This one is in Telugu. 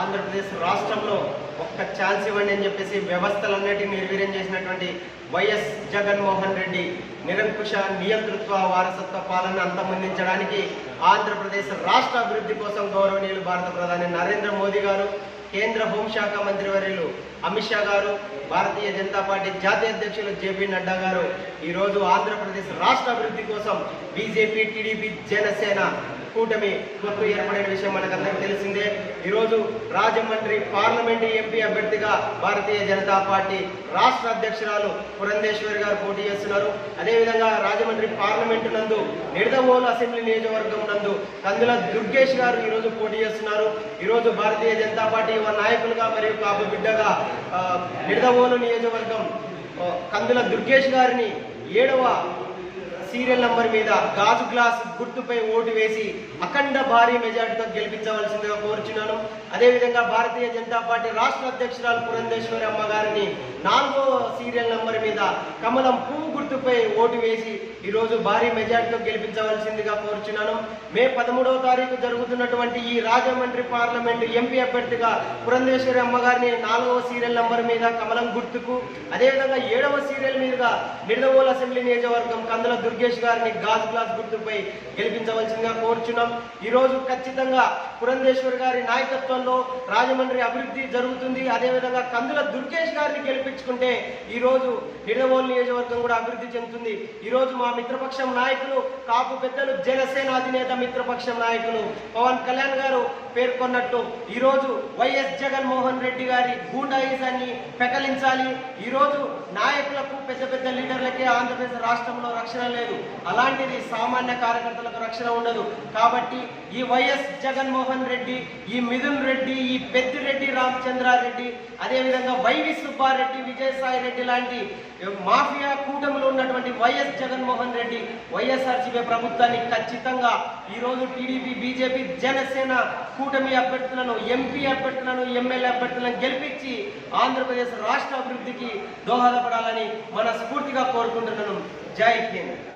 ఆంధ్రప్రదేశ్ రాష్ట్రంలో ఒక్క ఛాన్స్ ఇవ్వండి అని చెప్పేసి వ్యవస్థలన్నిటిని నిర్వీర్యం చేసినటువంటి వైఎస్ జగన్మోహన్ రెడ్డి నిరంకుశ నియంతృత్వ వారసత్వ పాలన అంతమొందించడానికి ఆంధ్రప్రదేశ్ రాష్ట్ర అభివృద్ధి కోసం గౌరవనీయులు భారత ప్రధాని నరేంద్ర మోదీ గారు కేంద్ర హోంశాఖ మంత్రివర్యులు అమిత్ షా గారు భారతీయ జనతా పార్టీ జాతీయ అధ్యక్షులు జేపీ నడ్డా గారు. ఈరోజు ఆంధ్రప్రదేశ్ రాష్ట్ర అభివృద్ధి కోసం బీజేపీ టీడీపీ జనసేన కూటమి పొత్తు ఏర్పడిన విషయం మనకందరికీ తెలిసిందే. ఈరోజు రాజమండ్రి పార్లమెంటు ఎంపీ అభ్యర్థిగా భారతీయ జనతా పార్టీ రాష్ట్ర అధ్యక్షురాలు పురంధేశ్వరి గారు పోటీ చేస్తున్నారు. అదేవిధంగా రాజమండ్రి పార్లమెంటు నందు నిడదవోలు అసెంబ్లీ నియోజకవర్గం నందు కందుల దుర్గేష్ గారు ఈరోజు పోటీ చేస్తున్నారు. ఈరోజు భారతీయ జనతా పార్టీ యువ నాయకులుగా మరియు కాపు బిడ్డగా నిడదవోలు నియోజకవర్గం కందుల దుర్గేష్ గారిని ఏడవ సీరియల్ నంబర్ మీద గాజు గ్లాస్ గుర్తుపై ఓటు వేసి అఖండ భారీ మెజార్టీతో గెలిపించవలసిందిగా కోరుచున్నాను. అదేవిధంగా భారతీయ జనతా పార్టీ రాష్ట్ర అధ్యక్షురాలు పురంధేశ్వరి అమ్మ గారిని నాలుగో సీరియల్ నంబర్ మీద కమలం పువ్వు గుర్తుపై ఓటు వేసి ఈరోజు భారీ మెజార్టీతో గెలిపించవలసిందిగా కోరుచున్నాను. మే పదమూడవ తారీఖు జరుగుతున్నటువంటి ఈ రాజమండ్రి పార్లమెంటు ఎంపీ అభ్యర్థిగా పురంధేశ్వరి అమ్మ గారిని నాలుగవ సీరియల్ నంబర్ మీద కమలం గుర్తుకు అదేవిధంగా ఏడవ సీరియల్ మీదుగా నిడదవోలు అసెంబ్లీ నియోజకవర్గం కందుల దుర్గేష్ గారిని గాజు గ్లాస్ గుర్తుపై గెలిపించవలసిందిగా కోరుచున్నాం. ఈ రోజు ఖచ్చితంగా పురంధేశ్వర్ గారి నాయకత్వంలో రాజమండ్రి అభివృద్ధి జరుగుతుంది. అదేవిధంగా కందుల దుర్గేష్ గారిని గెలిపించుకుంటే ఈ రోజు నియోజకవర్గం కూడా అభివృద్ధి చెందుతుంది. ఈ రోజు మా మిత్రపక్షం నాయకులు కాపు పెద్దలు జనసేన అధినేత మిత్రపక్షం నాయకులు పవన్ కళ్యాణ్ గారు పేర్కొన్నట్టు ఈ రోజు వైఎస్ జగన్మోహన్ రెడ్డి గారి గూండాయిజాన్ని పెకలించాలి. ఈ రోజు నాయకులకు పెద్ద ఉంటే ఆంధ్రప్రదేశ్ రాష్ట్రంలో రక్షణ లేదు. అలాంటిది సామాన్య కార్యకర్తలకు రక్షణ ఉండదు. కాబట్టి ఈ వైఎస్ జగన్మోహన్ రెడ్డి ఈ మిథున్ రెడ్డి ఈ పెద్దిరెడ్డి రామచంద్రారెడ్డి అదేవిధంగా వైవి సుబ్బారెడ్డి విజయసాయి రెడ్డి లాంటి మాఫియా కూటమిలో ఉన్నటువంటి వైఎస్ జగన్మోహన్ రెడ్డి వైఎస్ఆర్సీపీ ప్రభుత్వాన్ని ఖచ్చితంగా ఈ రోజు టీడీపీ బీజేపీ జనసేన కూటమి అభ్యర్థులను ఎంపీ అభ్యర్థులను ఎమ్మెల్యే అభ్యర్థులను గెలిపించి ఆంధ్రప్రదేశ్ రాష్ట్ర అభివృద్ధికి దోహదపడాలని మనస్ఫూర్తిగా కోరుకుంటున్నాను. జై హింద్.